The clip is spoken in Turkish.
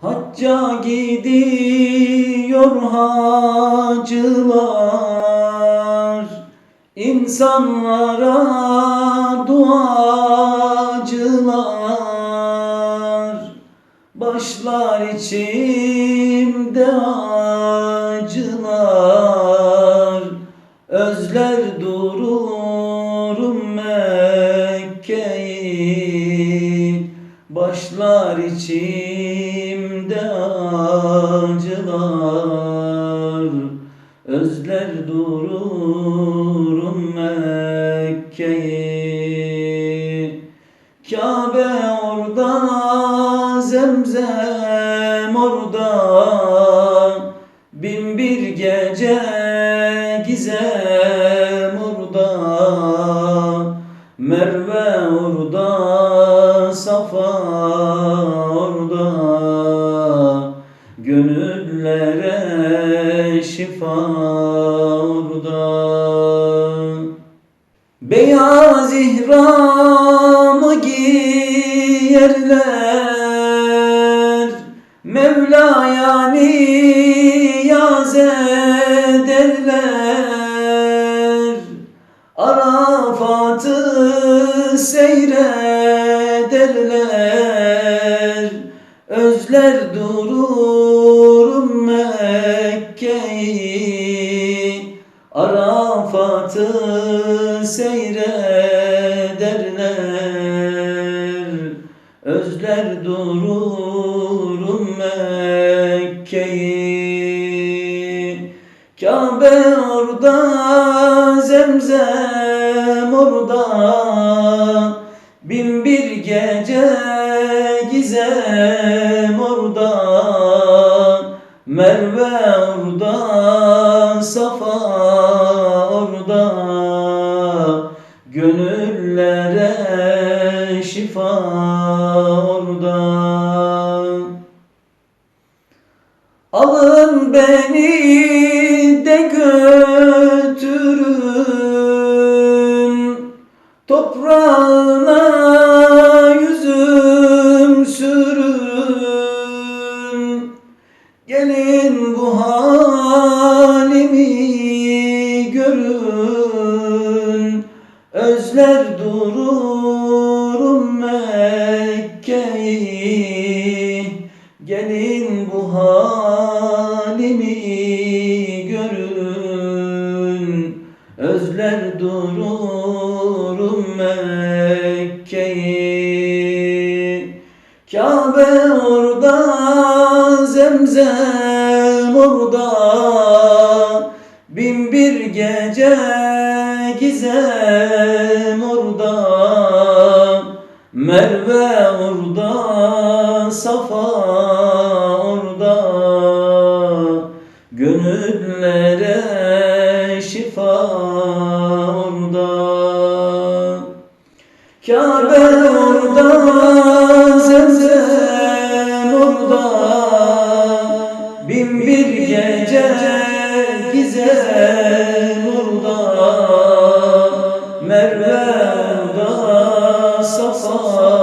Hacca gidiyor hacılar. İnsanlara duacılar. Başlar içimde acılar. Özler dururum Mekke'yi. Başlar içimde zemzem orada Bin bir gece gizem orada Merve orada, Safa orada Gönüllere şifa orada Beyaz ihramı giyerler Mevla'ya niyaz ederler Arafat'ı seyrederler. Özler dururum Mekke'yi. Arafat'ı seyrederler Özler dururum Mekke'yi. Kabe orada, zemzem orada. Bin bir gece gizem orada. Merve orada, Safa orada. Alın beni Özler dururum Mekke'yi. Kabe orada, zemzem orada. Bin bir gece gizem orada. Merve orada, Safa orada. Gönüllere Kabe orada, zemzem orada Bin bir gece gizem orada Merve orada, Safa